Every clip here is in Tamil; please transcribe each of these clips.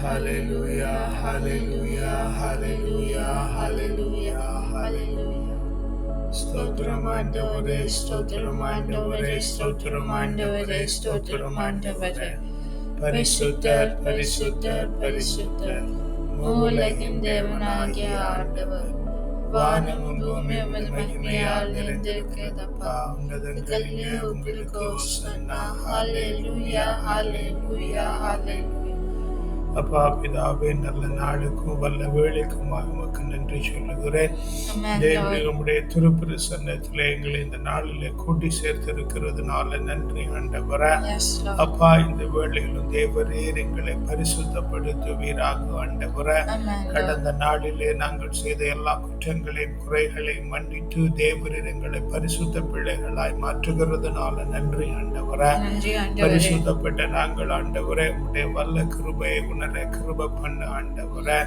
Hallelujah, hallelujah, hallelujah, hallelujah, hallelujah. ஸ்தோத்திரம் ஆண்டவரே ஸ்தோத்திரம் ஆண்டவரே ஸ்தோத்திரம் ஆண்டவரே ஸ்தோத்திரம் ஆண்டவரே பரிசுத்தர் பரிசுத்தர் பரிசுத்தர் மூலகின் தேவனாகிய ஆண்டவர் வானமும் பூமியும் உமது மகிமையால் நிறைந்திருக்கிறதப்பா நிறைந்திருக்கிறதப்பா உன்னதங்களிலே உங்களுக்கு ஓசன்னா ஹalleluya ஹalleluya ஹalleluya அப்பா பிதாவே நல்ல நாளுக்கும் வல்ல வேலைக்குமாக உமக்கு நன்றி சொல்லுகிறேன் தேவனே. உம்முடைய திருப்பிரசன்னத்தில் எங்களை இந்த நாளிலே கூட்டி சேர்த்திருக்கிறதுனால நன்றி ஆண்டவரே. அப்பா இந்த வேளையிலும் தேவரீர் எங்களை பரிசுத்தப்படுத்துவீராக ஆண்டவரே. கடந்த நாளிலே நாங்கள் செய்த எல்லா குற்றங்களையும் குறைகளையும் மன்னித்து தேவரீர் எங்களை பரிசுத்த பிள்ளைகளாய் மாற்றுகிறதுனால நன்றி ஆண்டவரே பரிசுத்தப்பட்ட நாங்கள் ஆண்டவரே உடைய வல்ல கிருபையை உணர கிருப பண்ண ஆண்டவரே.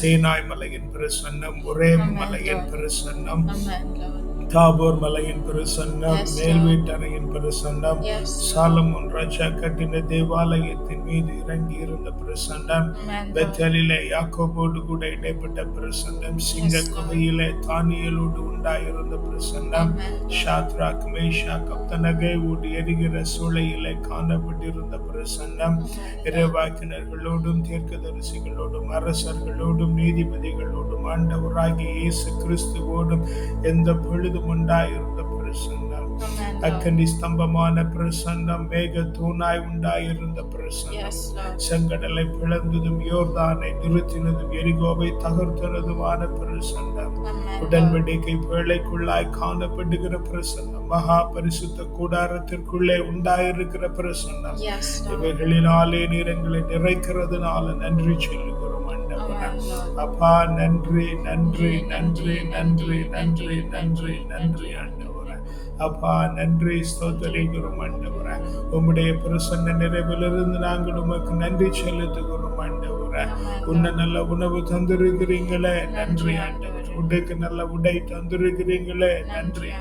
சீனாய் மலையின் பிரசன்னம் ஒரே மலையின் பிரசன்னம். தாபோர் மலையின் பிரசன்னம். மேல் வீட்டறையின் பிரசன்னம். சாலமோன் ராஜா கட்டின தேவாலயத்தின் மீது இறங்கி இருந்த பிரசன்னம். பெத்தலிலே யாக்கோபோடு கூட இடைப்பட்ட பிரசன்னம் சிங்க. குகையிலே தானியலோடு உண்டாயிருந்த பிரசன்னம். ஷாத்ராக் மேஷா கப்தனகை ஊடி எரிகிற சூளையிலே காணப்பட்டிருந்த பிரசன்னம் இறைவாக்கினர்களோடும் தீர்க்கதரிசிகளோடும் அரசர்களோடும் நீதிபதிகளோடும் ஆண்டவராகிய இயேசு கிறிஸ்துவோடும் எந்த பொழுதும் உண்டாயிருந்த பிரசன்னம். அக்கனி ஸ்தம்பமான பிரசன்னம் மேக தூணாய் உண்டாயிருந்த பிரசன்னம். செங்கடலை பிளந்ததும் யோர்தானை நிறுத்தினதும் எரிகோவை தகர்த்தனதுமான பிரசன்னம். உடன்படிக்கை வேலைக்குள்ளாய் காணப்படுகிற பிரசன்னம் மகா பரிசுத்த கூடாரத்திற்குள்ளே உண்டாயிருக்கிற பிரசன்னம். இவைகளினாலே நீர் எங்களை நிறைக்கிறதுனால நன்றி Lord. அப்பா நன்றி நன்றி நன்றி நன்றி நன்றி நன்றி நன்றி அப்பா நன்றி ஸ்தோத்தரிக்கிறோம் ஆண்டவர. உம்முடைய பிரசன்ன நிறைவிலிருந்து நாங்கள் உமக்கு நன்றி செலுத்துகிறோம் ஆண்டவர. உன்ன நல்ல உணவு தந்திருக்கிறீங்களே நன்றி ஆண்டவர். உடைக்கு நல்ல உடை தந்திருக்கிறீங்களே நன்றி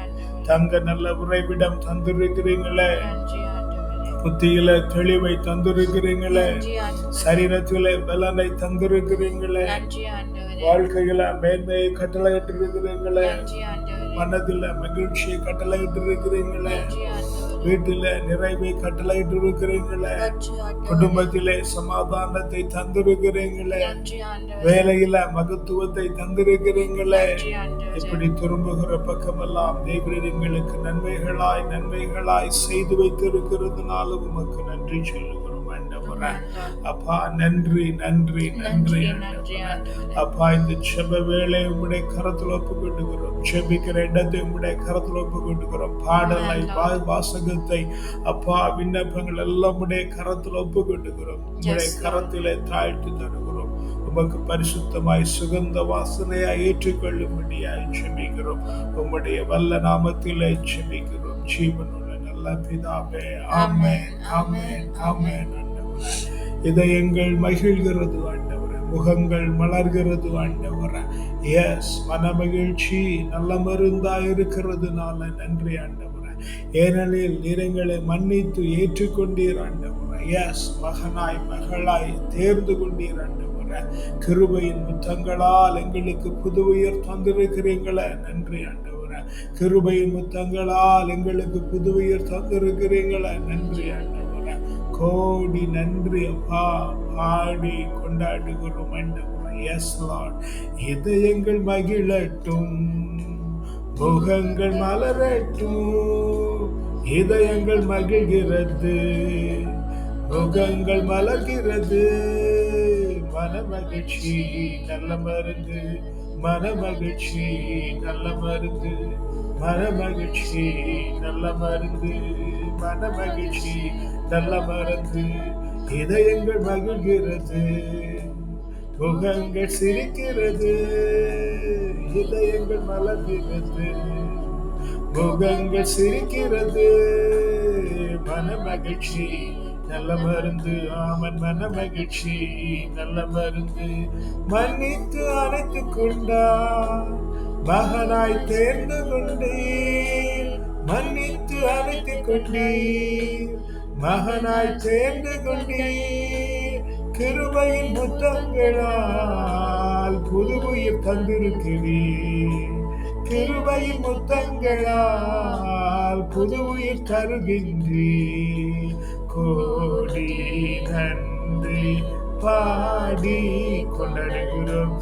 தங்க நல்ல உறைவிடம் தந்திருக்கிறீங்களே நன்றி புத்தியில தெளிவை தந்திருக்கிறீங்களே. சரீரத்திலே பலனை தந்திருக்கிறீங்களே. வாழ்க்கையில மேன்மையை கட்டளையிட்டிருக்கிறீங்களே நன்றி ஆண்டவரே. மனதில மகிழ்ச்சியை கட்டளையிட்டிருக்கிறீங்களே நன்றி ஆண்டவரே. வீட்டில நிறைவை கட்டளையிட்டிருக்கிறீங்களே நன்றி ஆண்டவரே. குடும்பத்திலே சமாதானத்தை தந்திருக்கிறீங்களே. வேலையில மகத்துவத்தை தந்திருக்கிறீங்களே. இப்படி திரும்புகிற பக்கமெல்லாம் தேவரீர் எங்களுக்கு நன்மைகளாய் நன்மைகளாய் செய்து வைத்திருக்கிறதுனால உமக்கு நன்றி சொல்லுகிறோம் ஆண்டவரே. அப்பா நன்றி நன்றி நன்றி. அப்பா இந்த செப வேலை உம்முடைய கரத்தில் ஒப்பு கொண்டுகிறோம் செபிக்கிற இடத்தை உம்முடைய கரத்தில் ஒப்பு கொண்டுகிறோம் பாடலை வாசகத்தை அப்பா விண்ணப்பங்கள் எல்லாம் உம்முடைய கரத்தில் ஒப்பு கொண்டுகிறோம் உம்முடைய Yes, Lord. கரத்திலே தாழ்த்தி தருகிறோம் உமக்கு பரிசுத்தமாய் சுகந்த வாசனையாய் ஏற்றுக்கொள்ளும்படியாய் செபிக்கிறோம் உம்முடைய வல்ல நாமத்திலே செபிக்கிறோம் ஜீவனுள்ள நல்ல பிதாவே ஆமேன் ஆமேன் ஆமென் ஆண்டவரே இதயங்கள் மகிழ்கிறது ஆண்டவரே முகங்கள் மலர்கிறது ஆண்டவரே எஸ் மனமகிழ்ச்சி நல்ல மருந்தா இருக்கிறதுனால நன்றி ஆண்டவரே ஏனெனில் நிறங்களை மன்னித்து ஏற்றுக்கொண்டீர் ஆண்டவரே எஸ் மகனாய் மகளாய் தேர்ந்து கொண்டீர் ஆண்டவரே கிருபையின் முத்தங்களால் எங்களுக்கு புது உயிர் தந்திருக்கிறீங்களே நன்றி ஆண்டவரே. கிருபையின் முத்தங்களால் எங்களுக்கு புது உயிர் தந்திருக்கிறீங்களே நன்றி ஆண்டவர. கோடி நன்றி அப்பா. பாடி கொண்டாடுகிறோம் ஆண்டவரே. எஸ் லார்ட் இதயங்கள் மகிழட்டும். முகங்கள் மலரட்டும். இதயங்கள் மகிழ்கிறது. முகங்கள் மலர்கிறது. மனமகிழ்ச்சி நல்ல மருந்து. மனமகிழ்ச்சி நல்ல மருந்து. மனமகிழ்ச்சி நல்ல மருந்து. மனமகிழ்ச்சி நல்ல மருந்து. இதயங்கள் மகிழ்கிறது முகங்கள் சிரிக்கிறது. இதயங்கள் மலர்கிறது முகங்கள் சிரிக்கிறது. மனமகிழ்ச்சி நல்ல மருந்து ஆமன் மன மகிழ்ச்சி. நல்ல மருந்து மன்னித்து அழைத்து கொண்டா மகனாய் தேர்ந்து கொண்டேன் மன்னித்து அழைத்து கொண்டேன் மகனாய் தேர்ந்து கொண்டேன் கிருபையின் முத்தங்களால் புது உயிர் தந்திருக்கிறீர். கிருபையின் முத்தங்களால் புது உயிர் தருகின்றேன் கோடி நன்றி பாடி கொண்டாடுகிறோம்.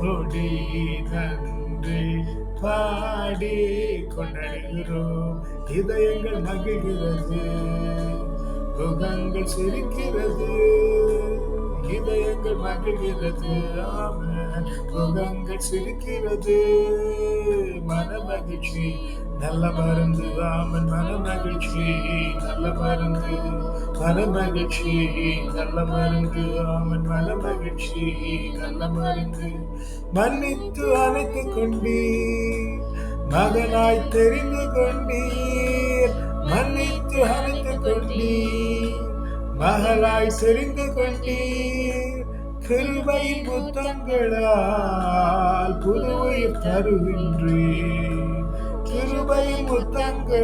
கோடி நன்றி பாடி கொண்டாடுகிறோம். இதயங்கள் மகிழ்கிறது முகங்கள் சிரிக்கிறது இதயங்கள் மகிழ்கிறது. ஆமென். முகங்கள் சிரிக்கிறது. மன மகிழ்ச்சி நல்ல மருந்து ராமன் மன மகிழ்ச்சி நல்ல மருந்து மன மகிழ்ச்சி நல்ல மருந்து ராமன் மன மகிழ்ச்சி நல்ல மருந்து. மன்னித்து அணைத்து கொண்டீர் மகனாய் தெரிந்து கொண்டீர். மன்னித்து அணைத்து கொண்டீர் மகளாய் தெரிந்து கொண்டீர். கிருபையின் முத்தங்களால் புதுவையில் தருகின்றேன் கிருபையின் முத்தங்களால்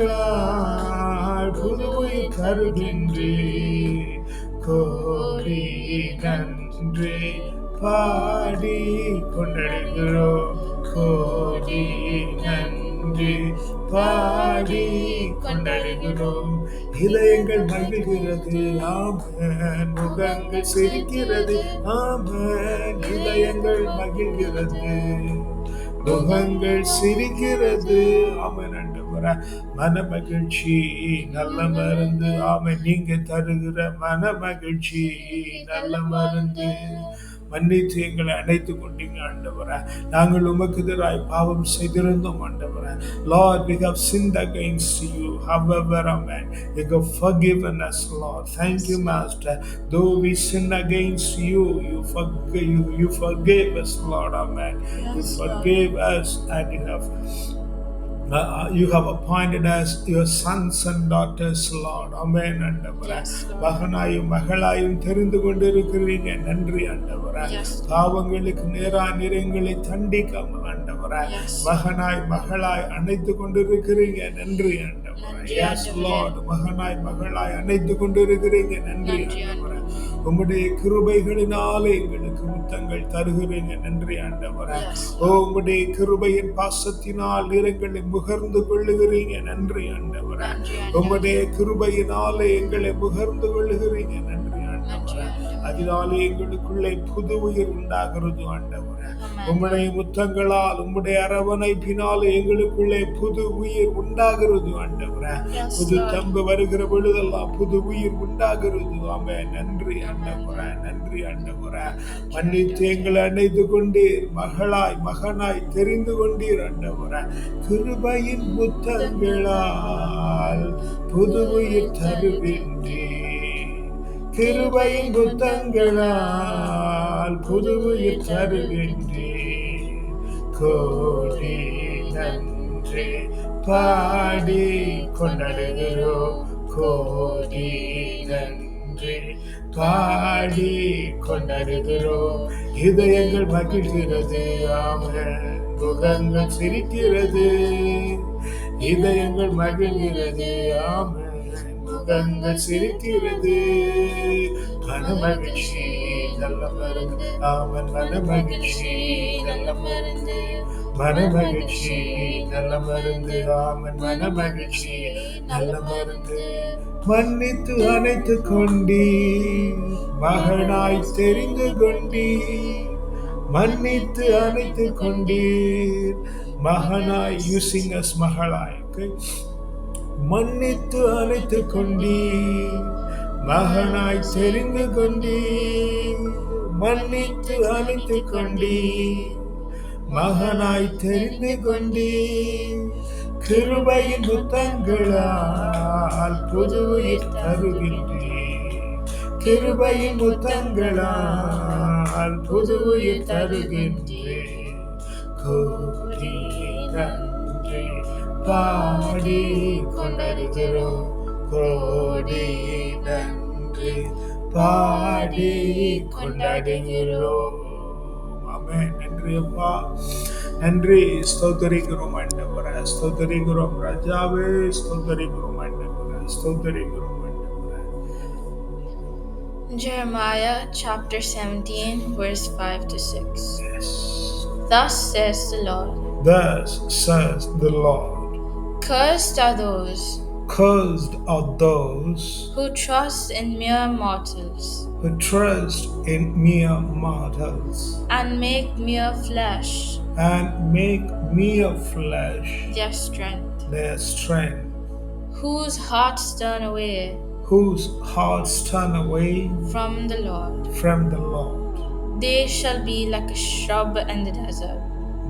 புதுவையில் தருகின்றேன் கோரி நன்றி பாடி கொண்டாடுகிறோம் கோடி நன்றி. பாடி கொண்டாடுகிறோம் இலையங்கள் மகிழ்கிறது ஆமன். முகங்கள் சிரிக்கிறது. ஆமன். இதயங்கள் மகிழ்கிறது. முகங்கள் சிரிக்கிறது. ஆமன் ஆண்டவரே மன மகிழ்ச்சி நல்ல மருந்து. ஆமன். நீங்க தருகிற மன மகிழ்ச்சி நல்ல மருந்து. மன்னித்து எங்களை அணைத்துக் கொண்டீங்க ஆண்டவரே நாங்கள் உமக்கு எதிராய் பாவம் செய்திருந்தோம் ஆண்டவரே Lord we have sinned against you however amen you have forgiven us Lord thank you master though we sin against you you forgave you, you forgave us Lord amen you Yes, Lord. forgave us and you have you have appointed us your sons and daughters, Lord. Amen. ஆண்டவரே. மகனாயும் மகளாயும் தெரிந்து கொண்டிருக்கிறீங்க நன்றி ஆண்டவரே. பாவங்களுக்கு நேரா நிறங்களை தண்டிக்காமல் ஆண்டவரே. மகனாய் மகளாய் அணைத்து கொண்டிருக்கிறீங்க நன்றி ஆண்டவரே. லார்ட் மகனாய் மகளாய் அணைத்து கொண்டிருக்கிறீங்க நன்றி நன்றி, ஆண்டவரே உம்முடைய கிருபைகளினாலே எங்களுக்கு முத்தங்கள் தருகிறீங்க நன்றி ஆண்டவரே. ஓ உம்முடைய கிருபையின் பாசத்தினால் நிறங்களை முகர்ந்து கொள்ளுகிறீங்க நன்றி ஆண்டவரே. உம்முடைய கிருபையினாலே எங்களை முகர்ந்து கொள்ளுகிறீங்க நன்றி ஆண்டவரே. அதனாலே எங்களுக்குள்ளே புது உயிர் உண்டாகிறது ஆண்டவரே. உம்முடைய முத்தங்களால் உம்முடைய அரவணைப்பினாலே எங்களுக்குள்ளே புது உயிர் உண்டாகிறது ஆண்டவரே. புது. தம்பு வருகிற பொழுதெல்லாம் புது உயிர் உண்டாகிறது. ஆமே நன்றி ஆண்டவரே. நன்றி ஆண்டவரே. மன்னித்து எங்களை அணைத்து கொண்டீர் மகளாய் மகனாய் தெரிந்து கொண்டீர் ஆண்டவரே. கிருபையின் புத்தங்களால் புது உயிர் தருகின்றீர். கிருபையின் புத்தங்களால் புது தருகின்றேன் கோடி நன்றி பாடி கொண்டாடுகிறோம் கோடி நன்றி பாடி கொண்டாடுகிறோம் இதயங்கள் மகிழ்கிறது ஆமென் முகங்கள் சிரிக்கிறது. இதயங்கள் மகிழ்கிறது ஆமென் முகங்கள் சிரிக்கிறது. மனமகிழ்ச்சி நல்ல மருந்து. ஆமன் மனமகிழ்ச்சி நல்ல மருந்து. மனமகிழ்ச்சி நல்ல மருந்து. ஆமன் மனமகிழ்ச்சி நல்ல மருந்து. மன்னித்து அணைத்து கொண்டீ மகனாய் தெரிந்து கொண்டீ மன்னித்து அணைத்து கொண்டீர். மகனாய் யூசிங் அஸ் மகளாய். Okay? மன்னித்து அழைத்து கொண்டீ மகனாய் தெரிந்து கொண்டீ மன்னித்து அழைத்து கொண்டீ மகனாய் தெரிந்து கொண்டீ கிருபையின் முத்தங்களால் புதுவையில் தருகின்றேன் கிருபையின் முத்தங்களால் புதுவையில் தருகின்றேன் பாடி கொண்டாடுகிறோம் கோடி நன்றி பாடி கொண்டாடுகிறோம் ஆமே நன்றி அப்பா நன்றி ஸ்தோத்தரிக்கிறோம் ஆண்டவரே ஸ்தோத்தரிக்கிறோம் ராஜாவே ஸ்தோத்தரிக்கிறோம் ஆண்டவரே ஸ்தோத்தரிக்கிறோம் ஆண்டவரே Jeremiah chapter 17, verse 5 to 6. Yes. Thus says the Lord. Thus says the Lord. Cursed are those Cursed are those who trust in mere mortals who trust in mere mortals and make mere flesh and make mere flesh their strength, their strength, whose hearts turn away whose hearts turn away from the Lord. from the Lord. They shall be like a shrub in the desert,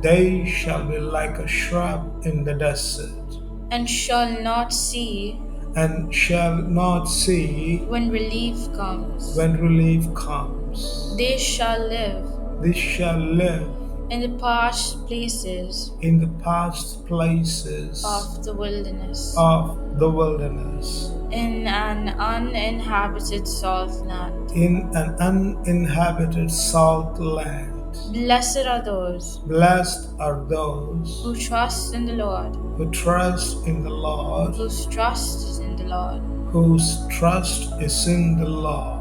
They shall be like a shrub in the desert, and shall not see and shall not see when relief comes. when relief comes. They shall live They shall live in the parched places in the past places of the wilderness, of the wilderness, in an uninhabited salt land. in an uninhabited salt land. Blessed are those Blessed are those who trust in the Lord, who trust in the Lord, whose trust is in the Lord. whose trust is in the Lord.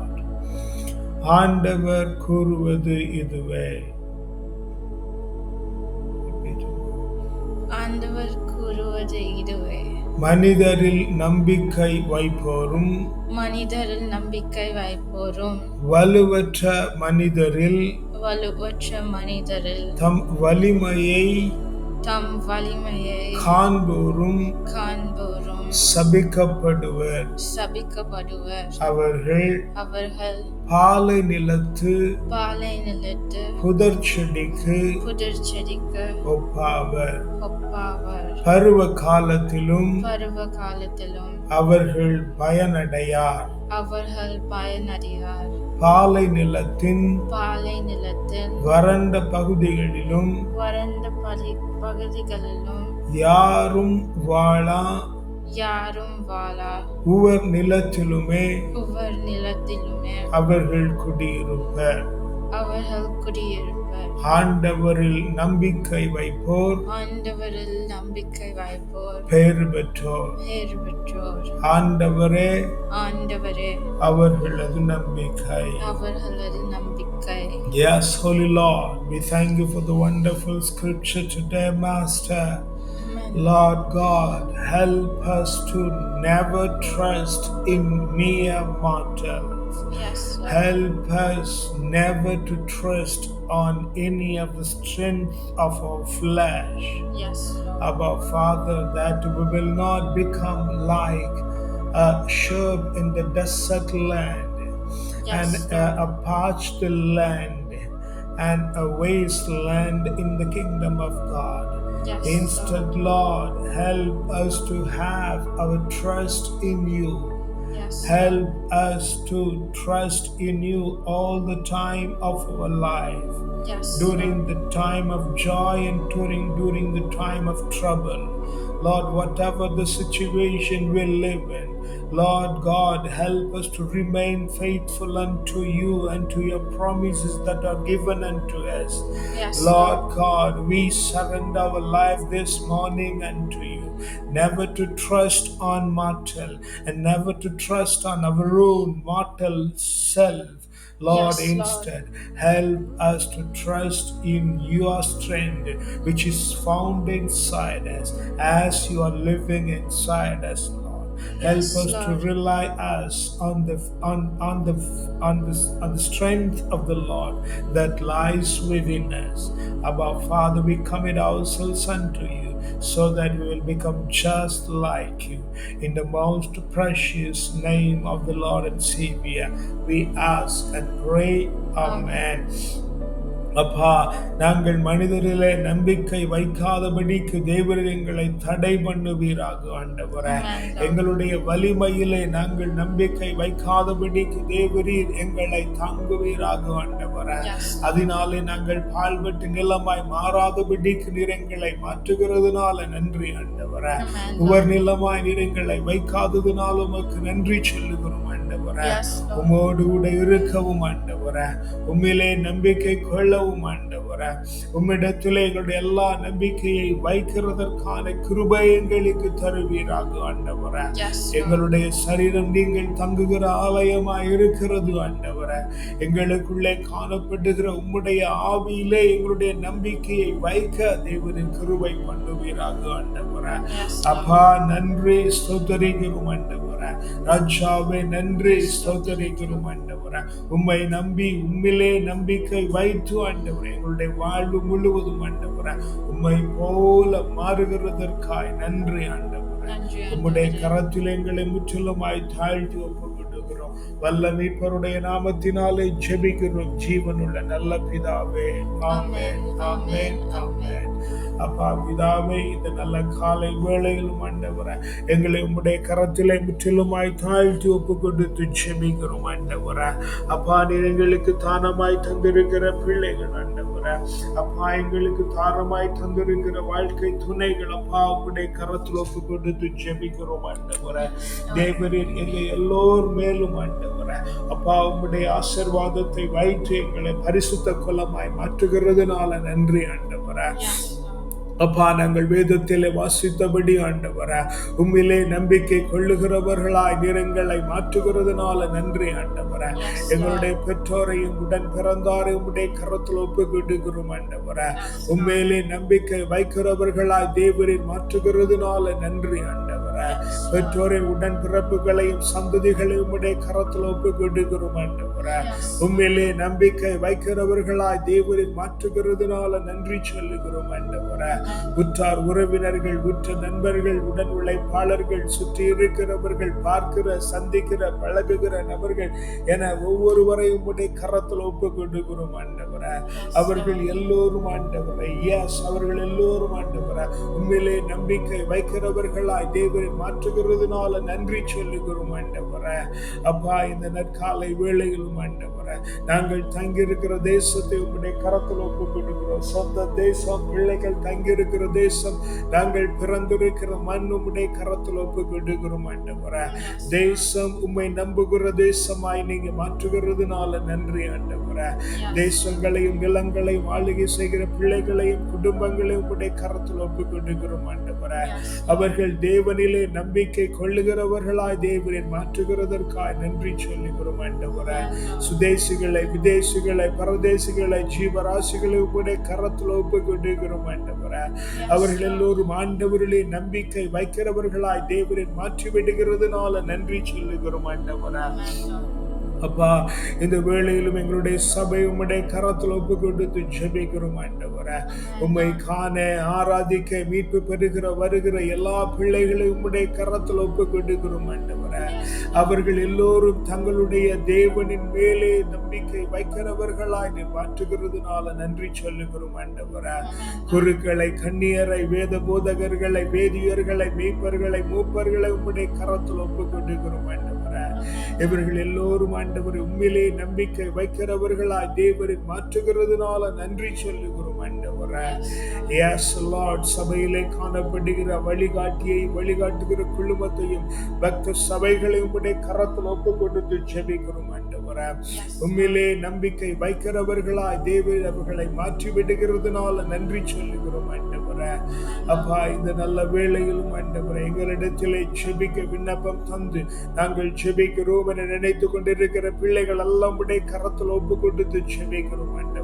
ஆண்டவர் கூறுவது இதுவே ஆண்டவர் கூறுவது இதுவே மனிதரில் நம்பிக்கை வைப்போரும் மனிதரில் நம்பிக்கை வைப்போரும் வலுவற்ற மனிதரில் வலுவற்ற மனிதரில் தம் வலிமையை தம் வலிமையை காண்போரும் காண்போரும். சபிக்கப்படுவர். சபிக்கப்படுவர். அவர்கள் அவர்கள் பாலை நிலத்து பாலை நிலத்து புதர் செடிக்கு புதிர் செடிக்கு ஒப்பாவர். ஒப்பாவர். பருவ காலத்திலும் பருவ காலத்திலும் அவர்கள் பயனடையார். அவர்கள் பயனடையார். பாலை நிலத்தின் பாலை நிலத்தில் வறண்ட பகுதிகளிலும் வறண்ட பகுதிகளிலும் யாரும் வாழா யாரும் வாழா. உவர் நிலத்திலுமே ஒவ்வொரு நிலத்திலுமே. அவர்கள் குடியிருப்பர் அவர்கள் குடியிருப்பர் ஆண்டவரில் நம்பிக்கை வைப்போர். ஆண்டவரில் நம்பிக்கை வைப்போர். பெயர் பெற்றோர். பேர் பெற்றோர். ஆண்டவரே ஆண்டவரே. அவர்களது நம்பிக்கை. அவர்களது நம்பிக்கை. Yes, Holy Lord, we thank you for the wonderful scripture today, Master. Lord God, help us to never trust in mere mortals. Yes, Lord. Help us never to trust on any of the strength of our flesh. Yes, Lord. Abba Father, that we will not become like a shrub in the desert land Yes, uh, and a, a parched land and a wasteland in the kingdom of God. Yes, Instead, Lord, help us to have our trust in you. Yes. Help us to trust in you all the time of our life Yes. during the time of joy and during during the time of trouble lord whatever the situation we live in lord god help us to remain faithful unto you and to your promises that are given unto us Yes, lord god we surrender our life this morning unto you never to trust on mortal and never to trust on our own mortal self Lord, Yes, Lord. instead, help us to trust in your strength, which is found inside us, as you are living inside us, Lord. Help Yes, us to rely us on the on on the on the on the strength of the Lord that lies within us. Above Father, we commit ourselves unto you so that we will become just like you. In the most precious name of the Lord and Savior, we ask and pray. Amen. அப்பா நாங்கள் மனிதரிலே நம்பிக்கை வைக்காதபடிக்கு தேவர் எங்களை தடை பண்ணுவீராக ஆண்டவரே. எங்களுடைய வலிமையிலே நாங்கள் நம்பிக்கை வைக்காதபடிக்கு தேவரீர் எங்களை தாங்குவீராக ஆண்டவரே. அதனாலே நாங்கள் பால்வெட்டு நிலமாய் மாறாதபடிக்கு நீர் எங்களை மாற்றுகிறதுனால நன்றி ஆண்டவரே. உவர் நிலமாய் நீர் எங்களை வைக்காததுனால உமக்கு நன்றி சொல்லுகிறோம் ஆண்டவரே. உமோடு கூட இருக்கவும் ஆண்டவரே உம்மிலே நம்பிக்கை கொள்ளவும் பண்ணவும் ஆண்டவரே. உம்மிடத்தில் எங்களுடைய எல்லா நம்பிக்கையை வைக்கிறதற்கான கிருபை எங்களுக்கு தருவீராக ஆண்டவரே. எங்களுடைய சரீரம் நீங்கள் தங்குகிற ஆலயமாய் இருக்கிறது ஆண்டவரே. எங்களுக்குள்ளே காணப்படுகிற உம்முடைய ஆவியிலே எங்களுடைய நம்பிக்கையை வைக்க தேவனின் கிருபை பண்ணுவீராக ஆண்டவரே. அப்பா நன்றி ஸ்தோத்தரிக்கிறோம் ஆண்டவரே. ராஜாவே நன்றி ஸ்தோத்தரிக்கிறோம் ஆண்டவரே. உம்மை நம்பி உம்மிலே நம்பிக்கை வைத்து ஆண்டவரே எங்களுடைய வாழ்வு முழுவதும் ஆண்டவரே உம்மை போல மாறுகிறதற்காய் நன்றி ஆண்டவரே. உம்முடைய ஆண்டவரே. கரத்தில் எங்களை முற்றிலுமாய் தாழ்த்தி ஒப்புக்கொண்டுகிறோம் வல்ல மீட்பருடைய நாமத்தினாலே ஜெபிக்கிறோம். ஜீவனுள்ள நல்ல பிதாவே ஆமென் ஆமென் ஆமென். அப்பா பிதாவே இந்த நல்ல காலை வேளையிலும் ஆண்டவரே எங்களை உம்முடைய கரத்திலே முற்றிலுமாய் தாழ்த்தி ஒப்பு கொடுத்து ஜெபிக்கிறோம் ஆண்டவரே. அப்பா நீர் எங்களுக்கு தானமாய் தந்திருக்கிற பிள்ளைகள் ஆண்டவரே. அப்பா எங்களுக்கு தாரமாய் தந்திருக்கிற வாழ்க்கை துணைகள் அப்பா உம்முடைய கரத்தில் ஒப்பு கொடுத்து ஜெபிக்கிறோம் ஆண்டவரே. தேவரின் எங்கள் எல்லோர் மேலும் ஆண்டவரே. அப்பா உம்முடைய ஆசீர்வாதத்தை வைத்து எங்களை பரிசுத்த குலமாய் மாற்றுகிறதுனால நன்றி ஆண்டவரே. அப்பா நாங்கள் வேதத்திலே வாசித்தபடி ஆண்டவர உம்மிலே நம்பிக்கை கொள்ளுகிறவர்களாய் நிறங்களை மாற்றுகிறதுனால நன்றி ஆண்டவர. எங்களுடைய பெற்றோரையும் உடன் பிறந்தாரையும் உடைய கரத்தில் ஒப்புக்கிட்டுகிறோம் ஆண்டவர. உண்மையிலே நம்பிக்கை வைக்கிறவர்களாய் தேவரை மாற்றுகிறதுனால நன்றி ஆண்டவர். பெற்றோரை உடன் பிறப்புகளையும் சந்ததிகளையும் உடைய கரத்தில் ஒப்புக்கிட்டுகிறோம் ஆண்டவரே. உண்மையிலே நம்பிக்கை வைக்கிறவர்களாய் தேவரை மாற்றுகிறதுனால நன்றி சொல்லுகிறோம் உற்றார் உறவினர்கள் உற்ற நண்பர்கள் உடன் உழைப்பாளர்கள் சுற்றி இருக்கிறவர்கள் பார்க்கிற சந்திக்கிற பழகுகிற நபர்கள் என ஒவ்வொருவரையும் உடைய கரத்தில் ஒப்பு கொடுக்கிறோம் அவர்கள் எல்லோரும் ஆண்டவரை. எஸ் அவர்கள் எல்லோரும் ஆண்டவரை. உண்மையிலே நம்பிக்கை வைக்கிறவர்களாய் தேவரை மாற்றுகிறதுனால நன்றி சொல்லுகிறோம் ஆண்டவரை. அப்பா இந்த நற்காலை வேளையிலும் ஆண்டவரை. நாங்கள் தங்கியிருக்கிற தேசத்தை உங்களுடைய கரத்தில் ஒப்பு கொடுக்கிறோம் சொந்த தேசம் பிள்ளைகள் தங்கியிருக்கிற தேசம் நாங்கள் பிறந்திருக்கிற மண் உம்முடைய கரத்தில் ஒப்பு கொடுக்கிறோம் ஆண்டவரை. தேசம் உம்மை நம்புகிற தேசமாய் நீங்க மாற்றுகிறதுனால நன்றி ஆண்டவர. தேசங்களையும் நிலங்களையும் ஆளுகை செய்கிற பிள்ளைகளையும் குடும்பங்களையும் உங்களுடைய கரத்தில் ஒப்பு கொடுக்கிறோம் ஆண்டவரே. அவர்கள் தேவனிலே நம்பிக்கை கொள்ளுகிறவர்களாய் தேவனை மாற்றுகிறதற்காய் நன்றி சொல்லுகிறோம் ஆண்டவர. சுதேச சுதேசிகளை விதேசிகளை பரதேசிகளை ஜீவராசிகளை உடைய கரத்தில் ஒப்பு கொண்டிருக்கிறோம் ஆண்டவரே. அவர்கள் எல்லோரும் ஆண்டவர்களே நம்பிக்கை வைக்கிறவர்களாய் தேவனை மாற்றி விடுகிறதுனால நன்றி சொல்லுகிறோம் ஆண்டவரே. அப்பா இந்த வேளையிலும் எங்களுடைய சபை உம்முடைய கரத்தில் ஒப்பு கொடுத்து ஜெபிக்கிறோம் ஆண்டவரே. உம்மை காண ஆராதிக்க மீட்பு பெறுகிற வருகிற எல்லா பிள்ளைகளையும் உம்முடைய கரத்தில் ஒப்பு கொடுக்கிறோம் அவர்கள் எல்லோரும் தங்களுடைய தேவனின் மேலே நம்பிக்கை வைக்கிறவர்களாய் மாற்றுகிறதுனால நன்றி சொல்லுகிறோம் ஆண்டவரை. குருக்களை கண்ணியரை வேத போதகர்களை வேதியர்களை மேய்ப்பர்களை மூப்பர்களை உம்முடைய கரத்தில் ஒப்பு கொடுக்கிறோம் ஆண்டவரே. இவர்கள் எல்லோரும் ஆண்டவர் உண்மையிலே நம்பிக்கை வைக்கிறவர்களாய் தேவரின் மாற்றுகிறதுனால நன்றி சொல்லு எஸ் லார்ட் சபையிலே காணப்படுகிற வழிகாட்டியை வழிகாட்டுகிற குழுமத்தையும் பக்த சபைகளையும் உடைய கரத்தில் ஒப்பு கொடுத்து ஜெபிக்கிறோம் ஆண்டவரே. உண்மையிலே நம்பிக்கை வைக்கிறவர்களாய் தேவர் அவர்களை மாற்றி விடுகிறதுனால நன்றி சொல்லுகிறோம் ஆண்டவரே. அப்பா இந்த நல்ல வேளையிலும் ஆண்டவரே எங்களிடத்திலே ஜெபிக்க விண்ணப்பம் தந்து நாங்கள் ஜெபிக்கிறோம் என நினைத்து கொண்டிருக்கிற பிள்ளைகள் எல்லாம் உடைய கரத்தில் ஒப்பு கொடுத்து ஜெபிக்கிறோம் ஆண்டவரே.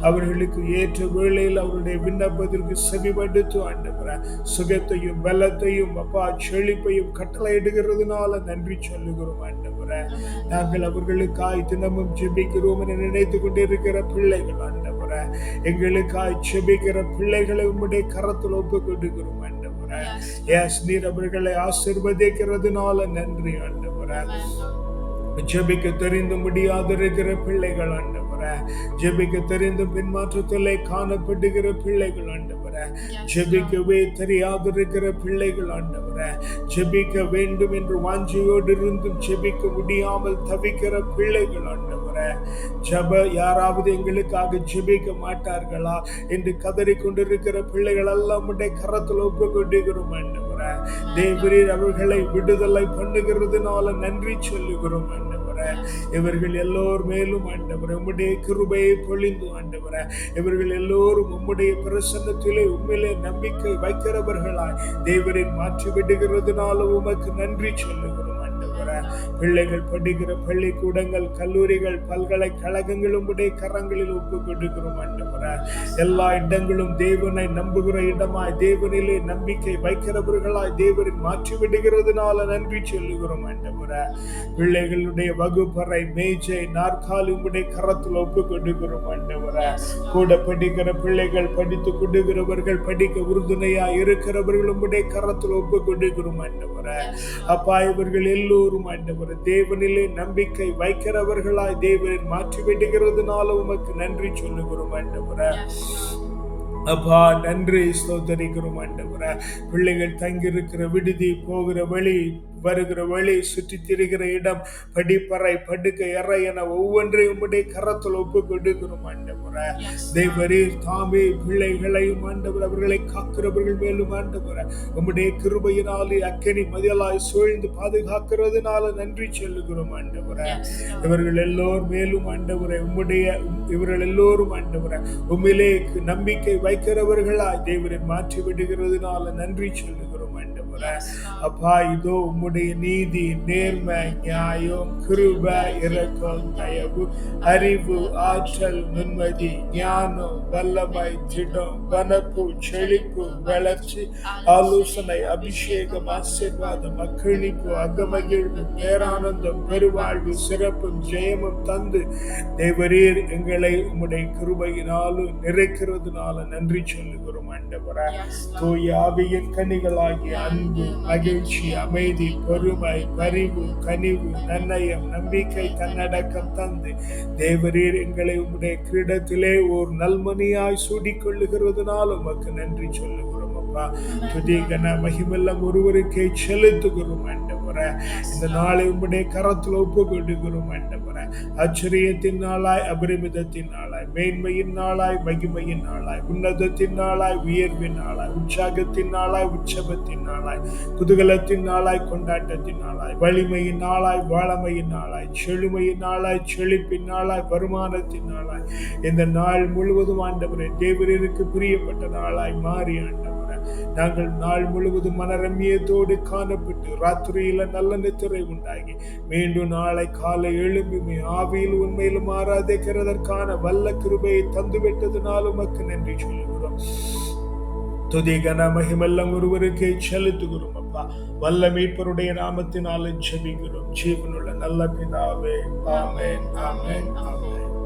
அவர்களுக்கு ஏற்ற வேளையில் அவருடைய விண்ணப்பத்திற்கு செவிமடுத்து ஆண்டவர. சுகத்தையும் பலத்தையும் அப்பா செழிப்பையும் கட்டளையிடுகிறதுனால நன்றி சொல்லுகிறோம் ஆண்டவர. நாங்கள் அவர்களுக்காய் தினமும் ஜெபிக்கிறோம் என நினைத்து கொண்டிருக்கிற பிள்ளைகள் ஆண்டவரே. எங்களுக்காய் செபிக்கிற பிள்ளைகளை உம்முடைய கரத்தில் ஒப்பு கொடுக்கிறோம் ஆண்டவரே. எஸ் நீர் அவர்களை ஆசிர்வதிக்கிறதுனால நன்றி ஆண்டவர. ஜெபிக்க தெரிந்து முடியாதிருக்கிற பிள்ளைகள் ஆண்டவரே. ஜெபிக்க தெரிந்து பின்மாற்றத்திலே காணப்படுகிற பிள்ளைகள் ஆண்டவரே. ஜெபிக்கவே தெரியாதிருக்கிற பிள்ளைகள் ஆண்டவரே. ஜெபிக்க வேண்டும் என்று வாஞ்சியோடு இருந்தும் ஜெபிக்க முடியாமல் தவிக்கிற பிள்ளைகள் ஆண்டவரே. ஜெப யாராவது எங்களுக்காக ஜெபிக்க மாட்டார்களா என்று கதறி கொண்டிருக்கிற பிள்ளைகள் எல்லாம் உடைய கரத்தில் ஒப்பு கொண்டிருக்கிறோம் ஆண்டவரே தேவரீர் அவர்களை விடுதலை பண்ணுகிறதுனால நன்றி சொல்லுகிறோம் ஆண்டவரே. இவர்கள் எல்லோர் மேலும் ஆண்டவர உம்முடைய கிருபையை பொழிந்து ஆண்டவர. இவர்கள் எல்லோரும் உம்முடைய பிரசன்னத்திலே உண்மையிலே நம்பிக்கை வைக்கிறவர்களாய். தேவரின் மாற்றி விடுகிறதுனால உமக்கு நன்றி சொல்லுகிறோம். பிள்ளைகள் படிக்கிற பள்ளிக்கூடங்கள் கல்லூரிகள் பல்கலைக்கழகங்கள் உடைய கரங்களில் ஒப்பு கொடுக்கிறோம் ஆண்டவரே. எல்லா இடங்களும் தேவனை நம்புகிற இடமாய் தேவனிலே நம்பிக்கை வைக்கிறவர்களாய் தேவரின் மாற்றி விடுகிறதுனால நன்றி சொல்லுகிறோம் ஆண்டவரே. பிள்ளைகளுடைய வகுப்பறை மேஜை நாற்காலி உடைய கரத்தில் ஒப்பு கொடுக்கிறோம் ஆண்டவரே. கூட படிக்கிற பிள்ளைகள் படித்து கொடுக்கிறவர்கள் படிக்க உறுதுணையா இருக்கிறவர்கள் உடைய கரத்தில் ஒப்பு கொடுக்கிறோம் ஆண்டவரே. அப்பா இவர்கள் எல்லோரும் ஆண்டவர் தேவனிலே நம்பிக்கை வைக்கிறவர்களாய் தேவன் மாற்றி விடுகிறதுனால உமக்கு நன்றி சொல்லுகிறோம் ஆண்டவரே. அப்பா நன்றி ஸ்தோத்தரிக்கிறோம் ஆண்டவரே. பிள்ளைகள் தங்கியிருக்கிற விடுதி போகிற வழி வருகிற வழி சுற்றி திரிகிற இடம் படிப்பறை படுக்கை அறை என ஒவ்வொன்றையும் உம்முடைய கரத்தில் ஒப்பு கொடுக்கிறோம் ஆண்டவரே தேவரீர் தாமே பிள்ளைகளையும் ஆண்டவர் அவர்களை காக்கிறவர்கள் மேலும் ஆண்டவர். உம்முடைய கிருபையினாலே அக்கனி மதியலாய் சூழ்ந்து பாதுகாக்கிறதுனால நன்றி சொல்லுகிறோம் ஆண்டவரே. இவர்கள் எல்லோரும் மேலும் ஆண்டவரை உம்முடைய இவர்கள் எல்லோரும் ஆண்டவரை உம்மிலே நம்பிக்கை வைக்கிறவர்களாய் தேவரை மாற்றி விடுகிறதுனால நன்றி சொல்லுகிறோம். ஆண்டவரே. அப்பா இதோ உம்முடைய நீதி நேர்மை நியாயம் கிருப இரக்கம் தயவு அறிவு ஆற்றல் நிம்மதி ஞானம் வல்லமை திடம் வனப்பு செழிப்பு வளர்ச்சி ஆலோசனை அபிஷேகம் ஆசீர்வாதம் அக்களிப்பு அகமகிழ்வு பேரானந்தம் பெருவாழ்வு சிறப்பும் ஜெயமும் தந்து தேவரீர் எங்களை உம்முடைய கிருபையினாலும் நிறைக்கிறதுனால நன்றி சொல்லுகிறோம் ஆண்டவரே. தூய ஆவியின் கனிகளாகிய அன்பு மகிழ்ச்சி அமைதி பொறுமை பரிவு கனிவு நன்னயம் நம்பிக்கை தன்னடக்கம் தந்து தேவரீர் எங்களை உம்முடைய கிரீடத்திலே ஒரு நல்மணியாய் சூடிக்கொள்ளுகிறதுனால உமக்கு நன்றி சொல்லுகிறோம் அப்பா. துதி கன மகிமெல்லாம் ஒருவருக்கே செலுத்துகிறோம் ஆண்டவரே. இந்த நாளை உம்முடைய கரத்தில் ஒப்பு கொடுக்கிறோம் ஆண்டவரே. ஆச்சரியத்தின் நாளாய் அபரிமிதத்தின் நாளாய் மேன்மையின் நாளாய் மகிமையின் நாளாய் உன்னதத்தின் நாளாய் உயர்வின் நாளாய் உற்சாகத்தின் நாளாய் உற்சவத்தின் நாளாய் குதூகலத்தின் நாளாய் கொண்டாட்டத்தின் நாளாய் வலிமையின் நாளாய் வாழமையின் நாளாய் செழுமையின் நாளாய் செழிப்பின் நாளாய் வருமானத்தின் நாளாய். இந்த நாள் முழுவதும் ஆண்டவரே தேவரீருக்கு பிரியப்பட்ட நாளாய் மாறி ஆண்டவரே. நாங்கள் நாள் முழுவதும் மனரமியத்தோடு காணப்பட்டு ராத்திரியில நல்ல நித்திரை உண்டாகி மீண்டும் நாளை காலை எழும்புமே ஆவியில் உண்மையிலும் ஆராதிக்கிறதற்கான வல்ல கிருபையை தந்துவிட்டதுனால உமக்கு நன்றி சொல்லுகிறோம். துதி கன மகிமெல்லாம் ஒருவருக்கே செலுத்துகிறோம் அப்பா. வல்ல மீட்பருடைய நாமத்தினால ஜெபிக்கிறோம். ஜீவனுள்ள நல்ல பிதாவே. ஆமேன் ஆமேன் ஆமென்.